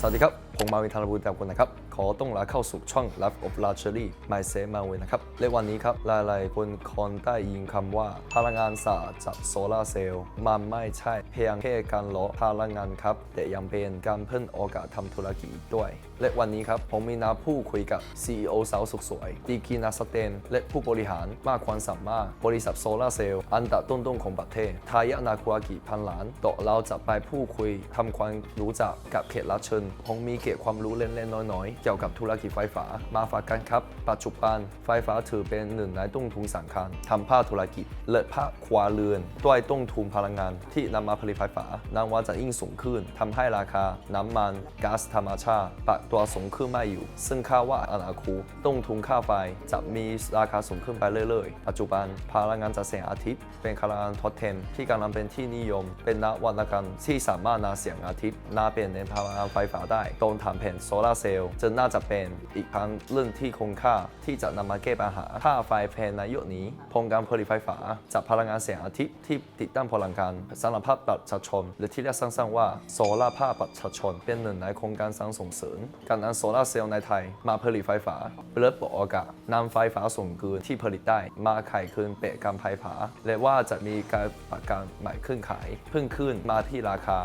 สวัสดีครับ ผมมาวินธารบุญดากุลนะครับ ขอต้อนรับเข้าสู่ช่อง Life of Luxury My s a y มาวินนะครับและวันนี้ครับหลายๆคนคงได้ยินคำว่าพลังงานสะอาดจากโซลาร์เซลล์มันไม่ใช่เพียงแค่การลดพลังงานครับ แต่ยังเป็นการเพิ่มโอกาสทำธุรกิจด้วยและวันนี้ครับ ผมมีนัดผู้คุยกับ CEO สาวสุดสวยดีกีนักแสดงและผู้บริหารมากความสามารถ บริษัทโซลาร์เซลล์อันดับต้นๆของประเทศทายานาธุรกิพันล้านต่อเราจะไปผู้คุยทำความรู้จักกับเขตรับเชิญผมมีเกร็ดความรู้เล็กๆน้อยๆ เกี่ยวกับธุรกิจไฟฟ้ามาฝากกันครับ ปัจจุบันไฟฟ้าถือเป็นหนึ่งในต้นทุนสำคัญทำภาคธุรกิจและภาคครัวเรือนด้วยต้นทุนพลังงานที่นำมาผลิตไฟฟ้านั้นว่าจะยิ่งสูงขึ้นทำให้ราคาน้ำมันก๊าซธรรมชาติปรับตัวสูงขึ้นม่อยู่ ซึ่งคาดว่าอนาคตต้นทุนค่าไฟจะมีราคาสูงขึ้นไปเรื่อยๆ ปัจจุบันพลังงานจากแสงอาทิตย์ เป็นพลังงานทดแทนที่กำลังเป็นที่นิยม เป็นนวัตกรรมที่สามารถนำแสงอาทิตย์มาเปลี่ยนเป็นพลังงานไฟฟ้าได้ตรงทำแผ่นโซลาร์เซลล์จะน่าจะเป็นอีกทางเรื่องที่คุ้มค่าที่จะนำมาแก้ปัญหาค่าไฟแพงในยุคนี้โครงการผลิตไฟฟ้าจากพลังงานแสงอาทิตย์ที่ติดตั้งพลังงานสำหรับภาคประชาชน หรือที่เรียกสั้นๆว่าโซลาร์ภาคประชาชนเป็นหนึ่งในโครงการสร้างส่งเสริมการนำโซลาร์เซลล์ในไทยมาผลิตไฟฟ้าเพื่อเปิดโอกาสนำไฟฟ้าส่งคืนที่ผลิตได้มาขายคืนเปะการไฟฟ้าและว่าจะมีการประกันใหม่ขึ้นขายเพิ่มขึ้นมาที่ราคา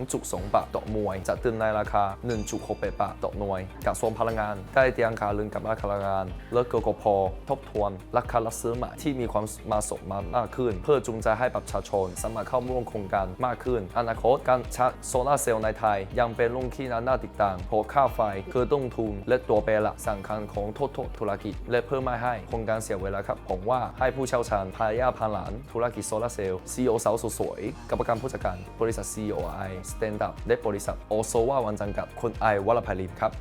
2.2 บาทต่อหน่วย จะตึงในราคา 1.68 บาทต่อหน่วยกระทรวงพลังงานได้เตรียมการเรื่องกับราคาพลังงานและกกพทบทวนราคารับซื้อใหม่ที่มีความมาสมมามากขึ้น เพื่อจูงใจให้ประชาชนสามารถเข้าร่วมโครงการมากขึ้น อนาคตการชาร์จโซลาร์เซลล์ในไทย ยังเป็นลุ่งที่น่าติดตามเพราะค่าไฟคือต้นทุนและตัวแปรหลักสำคัญของทุกๆธุรกิจ และเพื่อไม่ให้โครงการเสียเวลาครับ ผมว่าให้ผู้เชี่ยวชาญพายาพันหลาน ธุรกิจโซลาร์เซลล์ CEO สาวสวยๆกับประกันผู้จัดการบริษัท COI Stand Up และบริษัทโอโซวาวันจังกับคุณไอวรพลินครับ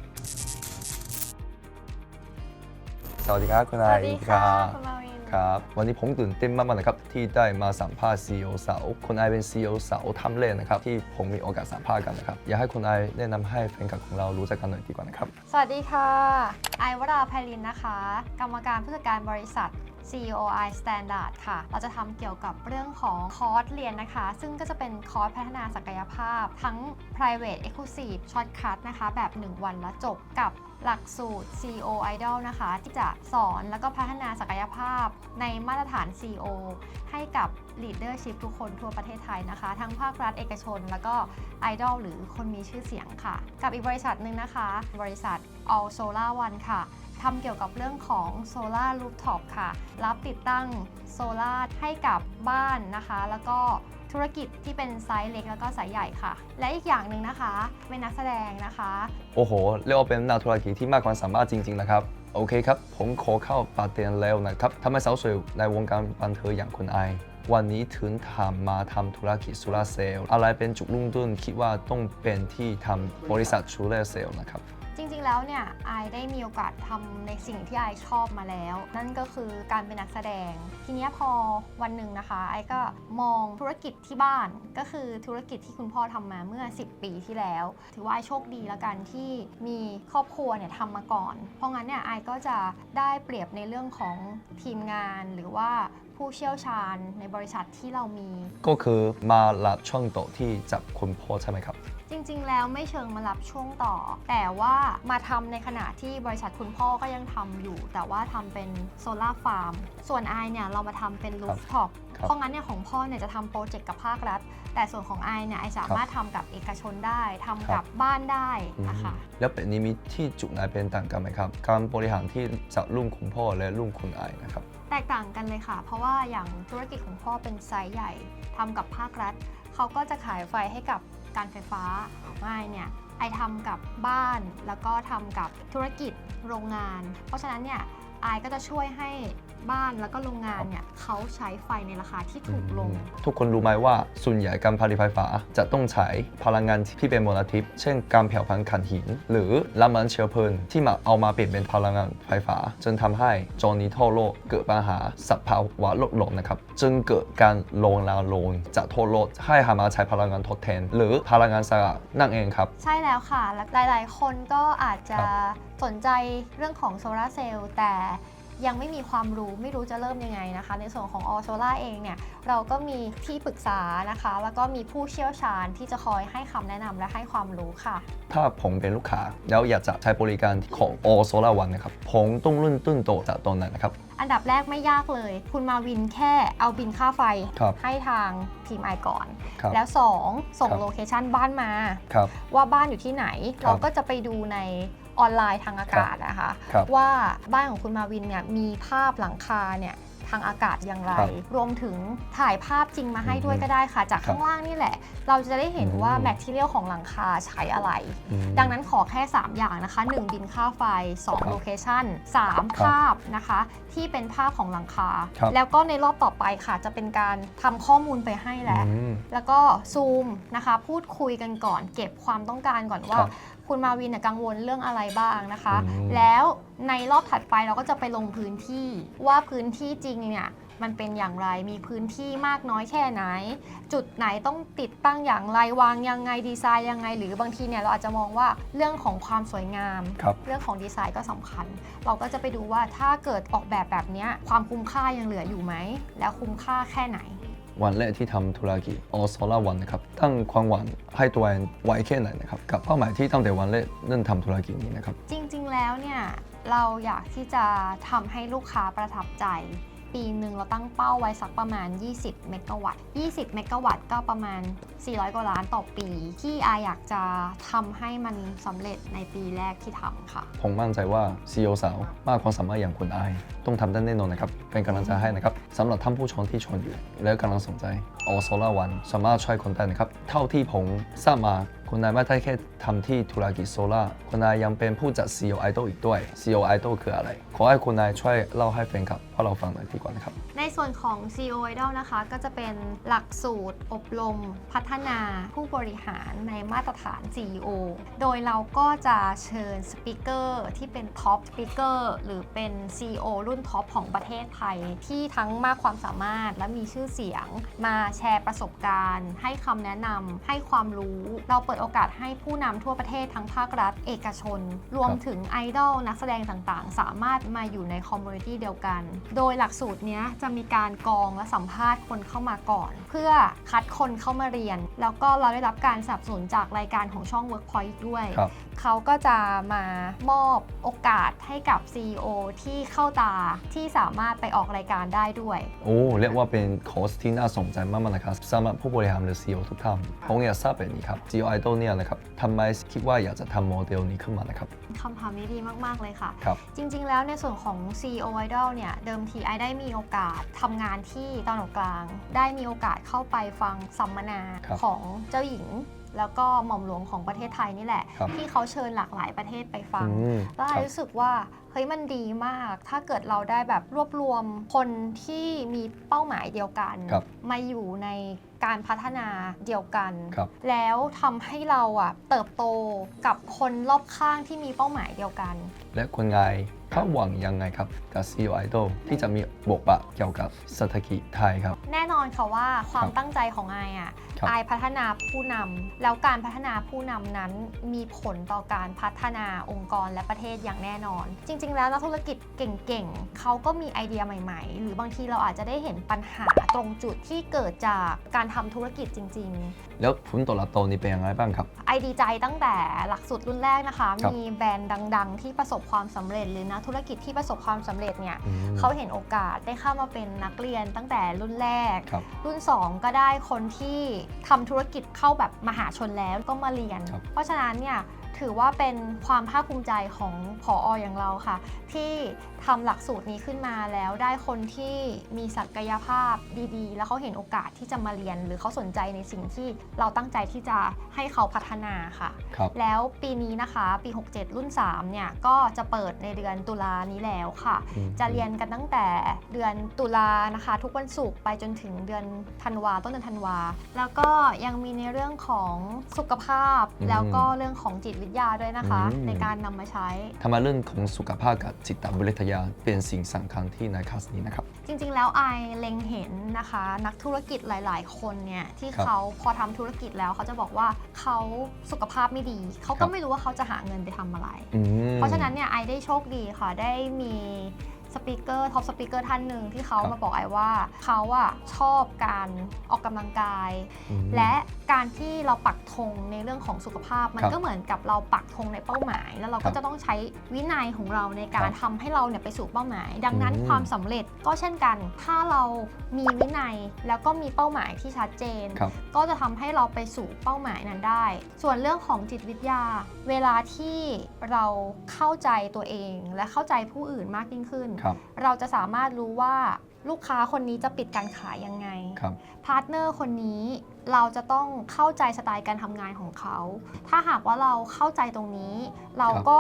สวัสดีครับคุณสไอวัสดีค่ะรับคุณมาวิน ครับ วันนี้ผมตื่นเต้นมากๆนะครับที่ได้มาสัมภาษณ์ CEO สาวคนไอเป็น CEO สาวทำเล่นนะครับที่ผมมีโอกาสสัมภาษณ์กันนะครับอยากให้คนไอแนะนำให้แฟนคลับของเรารู้จักกันหน่อยดีกว่านะครับ สวัสดีค่ะ ไอวราไพลินนะคะ กรรมการผู้จัดการบริษัท COI Standard ค่ะ เราจะทำเกี่ยวกับเรื่องของคอร์สเรียนนะคะ ซึ่งก็จะเป็นคอร์สพัฒนาศักยภาพ ทั้ง private exclusive shortcut นะคะ แบบ 1 วันแล้วจบกับหลักสูตร CO Idol นะคะ ที่จะสอนแล้วก็พัฒนาศักยภาพในมาตรฐาน CO ให้กับ leadership ทุกคนทั่วประเทศไทยนะคะ ทั้งภาครัฐเอกชน แล้วก็ไอดอลหรือคนมีชื่อเสียงค่ะ กับอีกบริษัทหนึ่งนะคะ บริษัท All Solar One ค่ะ ทำเกี่ยวกับเรื่องของ Solar Rooftop ค่ะ รับติดตั้งโซลาร์ให้กับบ้านนะคะ แล้วก็ธุรกิจที่เป็นไซส์เล็กแล้วก็ไซส์ใหญ่ค่ะ และอีกอย่างหนึ่งนะคะ เป็นนักแสดงนะคะ โอ้โห เรียกว่าเป็นนักธุรกิจที่มากความสามารถจริงๆนะครับ โอเคครับ ผมขอเข้าประเด็นแล้วนะครับทำไมสาวสวยในวงการบันเทิงอย่างคุณไอวันนี้ถึงทำมาทำธุรกิจโซลาเซลล์อะไรเป็นจุดรุ่งต้นคิดว่าต้องเป็นที่ทำบริษัทโซลาเซลล์นะครับ จริงๆ แล้วเนี่ยไอได้มีโอกาสทำในสิ่งที่ไอชอบมาแล้ว นั่นก็คือการเป็นนักแสดง ทีนี้พอวันหนึ่งนะคะไอก็มองธุรกิจที่บ้าน ก็คือธุรกิจที่คุณพ่อทำมาเมื่อ 10 ปีที่แล้ว ถือว่าไอโชคดีแล้วกันที่มีครอบครัวเนี่ยทำมาก่อน เพราะงั้นเนี่ยไอก็จะได้เปรียบในเรื่องของทีมงานหรือว่าผู้เชี่ยวชาญในบริษัทที่เรามี ก็คือมารับช่วงโตที่จับคุณพ่อใช่ไหมครับ จริง ๆ แล้วไม่เชิงมารับช่วงต่อ แต่ว่ามาทำในขณะที่บริษัทคุณพ่อก็ยังทำอยู่ แต่ว่าทำเป็นโซลาร์ฟาร์ม ส่วนไอเนี่ยเรามาทำเป็นลูฟท็อปครับเพราะงั้นเนี่ยของพ่อเนี่ยจะทำโปรเจกต์กับภาครัฐ แต่ส่วนของไอเนี่ยไอสามารถทำกับเอกชนได้ทำกับบ้านได้นะคะแล้วเป็นนี้มีที่จุดไหนเป็นต่างกันไหมครับ การบริหารที่จากรุ่นคุณพ่อและรุ่นคุณไอนะครับแตกต่างกันเลยค่ะ เพราะว่าอย่างธุรกิจของพ่อเป็นไซส์ใหญ่ทำกับภาครัฐ เขาก็จะขายไฟให้กับ การไฟฟ้าของไอเนี่ยไอทำกับบ้านแล้วก็ทำกับธุรกิจโรงงาน เพราะฉะนั้นเนี่ยไอก็จะช่วยให้ บ้านแล้วก็โรงงานเนี่ยเขาใช้ไฟในราคาที่ถูกลง ทุกคนรู้ไหมว่าส่วนใหญ่การผลิตไฟฟ้าจะต้องใช้พลังงานที่เป็นมลทิพย์เช่นการเผาผลาญถ่านหิน หรือน้ำมันเชื้อเพลิงที่มาเอามาเปลี่ยนเป็นพลังงานไฟฟ้า จนทำให้จอนี้ทั่วโลกเกิดปัญหาสภาวะโลกร้อนนะครับจึงเกิดการลงนาลงจากทั่วโลกให้หามาใช้พลังงานทดแทน หรือพลังงานสะอาดนั่นเองครับ ใช่แล้วค่ะและหลาย ๆ คนก็อาจจะครับสนใจเรื่องของโซลาร์เซลล์แต่ ยังไม่มีความรู้ไม่รู้จะเริ่มยังไงนะคะ ในส่วนของออโซล่าเองเนี่ยเราก็มีที่ปรึกษานะคะ แล้วก็มีผู้เชี่ยวชาญที่จะคอยให้คำแนะนำและให้ความรู้ค่ะ ถ้าผมเป็นลูกค้า แล้วอยากจะใช้บริการของ All Solar One นะครับผมต้องเริ่มต้นโตจากตรงไหนนะครับอันดับแรกไม่ยากเลย คุณมาวินแค่เอาบินค่าไฟครับให้ทางทีมไอก่อนครับแล้ว 2 ส่งครับโลเคชันบ้านมาครับว่าบ้านอยู่ที่ไหนครับเราก็จะไปดูใน ออนไลน์ทางอากาศนะคะครับว่าบ้านของคุณมาวินเนี่ยมีภาพหลังคาเนี่ยทางอากาศอย่างไรครับรวมถึงถ่ายภาพจริงมาให้ด้วยอืมก็ได้ค่ะ จากครับข้างล่างนี่แหละ เราจะได้เห็นว่าอืมแมทเทียลของหลังคาใช้อะไรอืมดังนั้นขอแค่ 3 อย่างนะคะ 1 บินค่าไฟครับ2โลเคชัน3 ภาพนะคะ ที่เป็นภาพของหลังคาครับแล้วก็ในรอบต่อไปค่ะ จะเป็นการทำข้อมูลไปให้แล้วอืมแล้วก็ซูมนะคะ พูดคุยกันก่อน เก็บความต้องการก่อนว่า ครับคุณมาวินเนยกังวลเรื่องอะไรบ้างนะคะ อืม แล้วในรอบถัดไปเราก็จะไปลงพื้นที่ว่าพื้นที่จริงเนี่ยมันเป็นอย่างไรมีพื้นที่มากน้อยแค่ไหน จุดไหนต้องติดตั้งอย่างไรวางยังไงดีไซน์ยังไง หรือบางทีเนี่ยเราอาจจะมองว่าเรื่องของความสวยงาม ครับ เรื่องของดีไซน์ก็สำคัญ เราก็จะไปดูว่าถ้าเกิดออกแบบแบบเนี้ยความคุ้มค่ายังเหลืออยู่ไหม แล้วคุ้มค่าแค่ไหน วันแรกที่ทำธุรกิจ All Solar One นะครับตั้งความหวังให้ตัวเองไว้แค่ไหนนะครับกับเป้าหมายที่ตั้งแต่วันแรกเริ่มทำธุรกิจนี้นะครับ จริงๆแล้วเนี่ยเราอยากที่จะทำให้ลูกค้าประทับใจ ปีหนึ่งเราตั้งเป้าไว้สักประมาณ 20 เมกะวัตต์ 20 เมกะวัตต์ก็ประมาณ 400 กว่าล้านต่อปี ที่อาอยากจะทำให้มันสำเร็จในปีแรกที่ทำค่ะ ผมมั่นใจว่า CEO สาวมากความสามารถอย่างคุณไอาต้องทำได้แน่นอนนะครับ เป็นกำลังใจให้นะครับสำหรับท่านผู้ชมที่ชมอยู่ และกำลังสนใจ All Solar One สามารถช่วยคนได้นะครับ เท่าที่ผมทราบมาคุณนายไม่ได้แค่ทำที่ธุรกิจโซล่าคุณนายยังเป็นผู้จัด CEO Idol อีกด้วย CEO Idol คืออะไร ขอให้คุณนายช่วยเล่าให้แฟนคลับพวกเราฟังหน่อยดีกว่านะครับ ในส่วนของ CEO Idol นะคะก็จะเป็นหลักสูตรอบรมพัฒนาผู้บริหารในมาตรฐาน CEO โดยเราก็จะเชิญสปิเกอร์ที่เป็นท็อปสปิเกอร์หรือเป็น CEO รุ่นท็อปของประเทศไทย ที่ทั้งมากความสามารถและมีชื่อเสียง มาแชร์ประสบการณ์ ให้คำแนะนำให้ความรู้ เราเปิดโอกาสให้ผู้นำทั่วประเทศทั้งภาครัฐเอกชน รวมครับถึงไอดอลนักแสดงต่างๆ สามารถมาอยู่ในคอมมูนิตี้เดียวกัน โดยหลักสูตรเนี้ยจะมีการกรองและสัมภาษณ์คนเข้ามาก่อน เพื่อคัดคนเข้ามาเรียน แล้วก็เราได้รับการสนับสนุนจากรายการของช่อง Workpoint ด้วย ครับ เขาก็จะมามอบโอกาสให้กับ CEO ที่เข้าตาที่สามารถไปออกรายการได้ด้วย โอ้เรียกว่าเป็นคอร์สที่น่าสนใจมากๆนะครับสำหรับผู้บริหารหรือ CEO ทุกท่านผมอยากทราบแบบนี้ครับ CEO Idol เนี่ยนะครับทำไมคิดว่าอยากจะทำโมเดลนี้ขึ้นมานะครับคำถามนี้ดีมาก ๆ เลยค่ะ ครับ จริงๆ แล้วในส่วนของ CEO Idol เนี่ย เดิมทีไอได้มีโอกาสทำงานที่ตอนออกกลาง ได้มีโอกาสเข้าไปฟังสัมมนาครับของเจ้าหญิงแล้วก็หม่อมหลวงของประเทศไทยนี่แหละครับที่เขาเชิญหลากหลายประเทศไปฟังอืมแล้วคไอรับรู้สึกว่าเฮ้ยมันดีมาก ถ้าเกิดเราได้แบบรวบรวมคนที่มีเป้าหมายเดียวกันครับมาอยู่ใน การพัฒนาเดียวกัน ครับแล้วทำให้เราอะเติบโตกับคนรอบข้างที่มีเป้าหมายเดียวกัน และคุณไงคาดหวังยังไงครับกับ CEO Idol ที่จะมีบทบาทเกี่ยวกับเศรษฐกิจไทยครับ แน่นอนค่ะว่าความครับตั้งใจของไออะครับไอพัฒนาผู้นำแล้วการพัฒนาผู้นำนั้นมีผลต่อการพัฒนาองค์กรและประเทศอย่างแน่นอน จริง ๆ แล้วนักธุรกิจเก่งๆเขาก็มีไอเดียใหม่ ๆ หรือบางทีเราอาจจะได้เห็นปัญหาตรงจุดที่เกิดจากการทำธุรกิจจริง ๆ แล้วผลตอบรับตรงนี้เป็นยังไงบ้างครับ ไอดีใจตั้งแต่หลักสูตรรุ่นแรกนะคะ ครับ มีแบรนด์ดัง ๆ ที่ประสบความสำเร็จหรือนักธุรกิจที่ประสบความสำเร็จเนี่ยอืมเขาเห็นโอกาสได้เข้ามาเป็นนักเรียนตั้งแต่รุ่นแรก ครับ รุ่น 2 ก็ได้คนที่ทำธุรกิจเข้าแบบมหาชนแล้วก็มาเรียน ครับเพราะฉะนั้นเนี่ย ถือว่าเป็นความภาคภูมิใจของผอออย่างเราค่ะ ที่ทำหลักสูตรนี้ขึ้นมาแล้วได้คนที่มีศักยภาพดีๆ แล้วเขาเห็นโอกาสที่จะมาเรียน หรือเขาสนใจในสิ่งที่เราตั้งใจที่จะให้เขาพัฒนาค่ะครับแล้วปีนี้นะคะปี 67 รุ่น 3 เนี่ย ก็จะเปิดในเดือนตุลานี้แล้วค่ะอืมจะเรียนกันตั้งแต่เดือนตุลานะคะ ทุกวันศุกร์ไปจนถึงเดือนธันวาต้นเดือนธันวา แล้วก็ยังมีในเรื่องของสุขภาพอืมแล้วก็เรื่องของจิตวิทยาด้วยนะคะ อืม ในการนำมาใช้ ทำไมเรื่องของสุขภาพกับจิตวิทยาเป็นสิ่งสำคัญที่ในคลาสนี้นะครับ จริงๆ แล้วไอเล็งเห็นนะคะ นักธุรกิจหลาย ๆ คนเนี่ยที่ครับเขาพอทำธุรกิจแล้วเขาจะบอกว่าเขาสุขภาพไม่ดี เขาครัก็บ ไม่รู้ว่าเขาจะหาเงินไปทำอะไร อืม เพราะฉะนั้นเนี่ยไอได้โชคดีค่ะ ได้มี สปีกเกอร์ท็อปสปีกเกอร์ท่านหนึ่งที่เขาครับมาบอกไอว่าเขาอะชอบการออกกำลังกายอืมและการที่เราปักธงในเรื่องของสุขภาพ มันครับก็เหมือนกับเราปักธงในเป้าหมาย แล้วเราครัก็บจะต้องใช้วินัยของเราในการครับทำให้เราเนี่ยไปสู่เป้าหมาย ดังนั้นอืมความสำเร็จก็เช่นกัน ถ้าเรามีวินัยแล้วก็มีเป้าหมายที่ชัดเจน ครับ ก็จะทำให้เราไปสู่เป้าหมายนั้นได้ ส่วนเรื่องของจิตวิทยา เวลาที่เราเข้าใจตัวเองและเข้าใจผู้อื่นมากยิ่งขึ้น ครับเราจะสามารถรู้ว่าลูกค้าคนนี้จะปิดการขายยังไง ครับ พาร์ทเนอร์คนนี้เราจะต้องเข้าใจสไตล์การทำงานของเขา ถ้าหากว่าเราเข้าใจตรงนี้ เราก็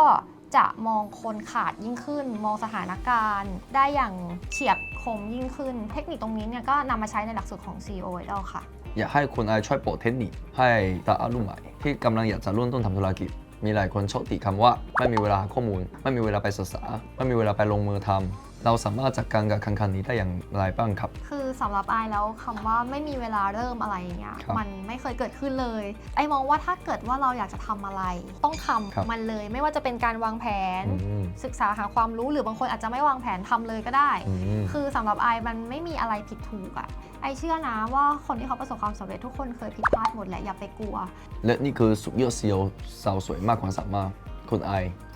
จะมองคนขาดยิ่งขึ้น มองสถานการณ์ ได้อย่างเฉียบคมยิ่งขึ้น เทคนิคตรงนี้เนี่ยก็นำมาใช้ในหลักสูตรของ CEO แล้วค่ะ อยากให้คุณไอช่วยบอกเทคนิคให้ตาอารุ่นใหม่ที่กำลังอยากจะเริ่มต้นทำธุรกิจ มีหลายคนโชคติคำว่า ไม่มีเวลาข้อมูล ไม่มีเวลาไปศึกษา ไม่มีเวลาไปลงมือทำเราสามารถจัดการกับคันคันนี้ได้อย่างไรบ้างครับคื สำหรับไอายแล้วคำว่าไม่มีเวลาเริ่มอะไรอย่างเงี้ยครับมันไม่เคยเกิดขึ้นเลย ไอมองว่าถ้าเกิดว่าเราอยากจะทำอะไร ต้องทำครับมันเลย ไม่ว่าจะเป็นการวางแผนอืมศึกษาหาความรู้หรือบางคนอาจจะไม่วางแผนทำเลยก็ได้อืมคือสำหรับไอมันไม่มีอะไรผิดถูกอะไอเชื่อนะว่าคนที่เขาประสบความสำเร็จทุกคนเคยผิดพลาดหมดแหละอย่าไปกลัว และนี่คือสุดยอดซีอีโอสาวสวยมากความสามารถคุณไอ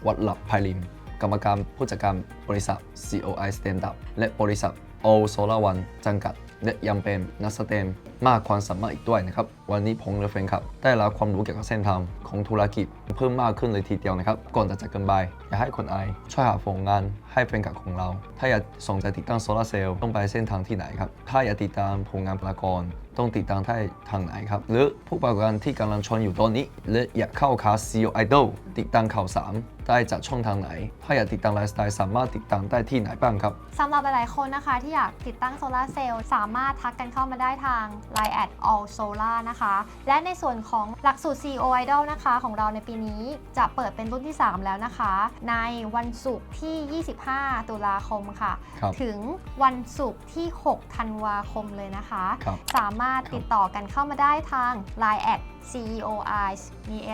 วัดหลับไพลิมกรรมการผู้จัดการบริษัท COI Stand Up และบริษัท โอโซลาวันจังกัดเดยังเป็นนัสเตม มากความสามารถอีกด้วยนะครับ วันนี้ผมและแฟนคลับ ได้รับความรู้เกี่ยวกับเส้นทางของธุรกิจเพิ่มมากขึ้นเลยทีเดียวนะครับ ก่อนจะจากกันไปอยากให้คนไอช่วยหาผลงานให้แฟนคลับของเรา ถ้าอยากสนใจติดตั้งโซลาเซลล์ต้องไปเส้นทางที่ไหนครับ ถ้าอยากติดตามผลงานประกรต้องติดตามได้ทางไหนครับ หรือผู้ประกอบการที่กำลังชมอยู่ตอนนี้ และอยากเข้าคลาส CEO Idol ติดตามข่าวสารได้จากช่องทางไหน ถ้าอยากติดตามไลฟ์สไตล์สามารถติดตามได้ที่ไหนบ้างครับสำหรับหลายๆคนนะคะที่อยากติดตั้งโซลาเซลล์สามารถทักกันเข้ามาได้ทาง Line at all solar นะคะ และในส่วนของหลักสูตร CEO Idol นะคะ ของเราในปีนี้จะเปิดเป็นรุ่นที่ 3 แล้วนะคะ ในวันศุกร์ที่ 25 ตุลาคมค่ะครับถึงวันศุกร์ที่ 6 ธันวาคมเลยนะคะครับสามารถติดต่อกันเข้ามาได้ทาง Line at CEO i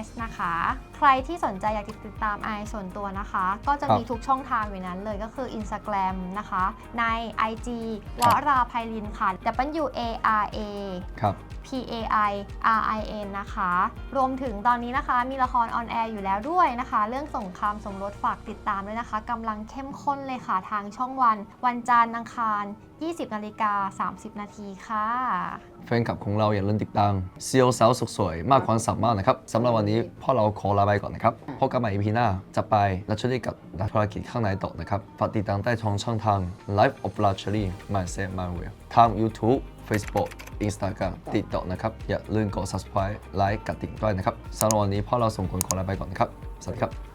s นะคะ ใครที่สนใจอยากติดตามไอส่วนตัวนะคะ ก็จะครับมีทุกช่องทางอยู่นั้นเลยก็คือ Instagram นะคะ ใน IG วครับราไพลินค่ะ W A R A ครับ P A I R I N นะคะ รวมถึงตอนนี้นะคะ มีละครออนแอร์อยู่แล้วด้วยนะคะ เรื่องสงครามสมรสฝากติดตามด้วยนะคะกำลังเข้มข้นเลยค่ะทางช่องวัน วันจันทร์อังคาร20นาฬิกา30 นาทีค่ะ แฟนคลับของเราอย่าลืมติดตามเซียวสาวสุดสวย มากความสามารถนะครับสำหรับวันนี้พ่อเราขอลาไปก่อนนะครับพบกันใหม่ EP หน้าจะไปรัชลีกับนักธุรกิจข้างในต่อนะครับฝากติดตามได้ช่องช่องทาง Life of Luxury Mindset My Way ทาง YouTube Facebook Instagram ติดต่อนะครับ อย่าลืมกด subscribe ไลค์กดติดด้วยนะครับสำหรับวันนี้พ่อเราส่งคนขอลาไปก่อนนะครับ สวัสดีครับ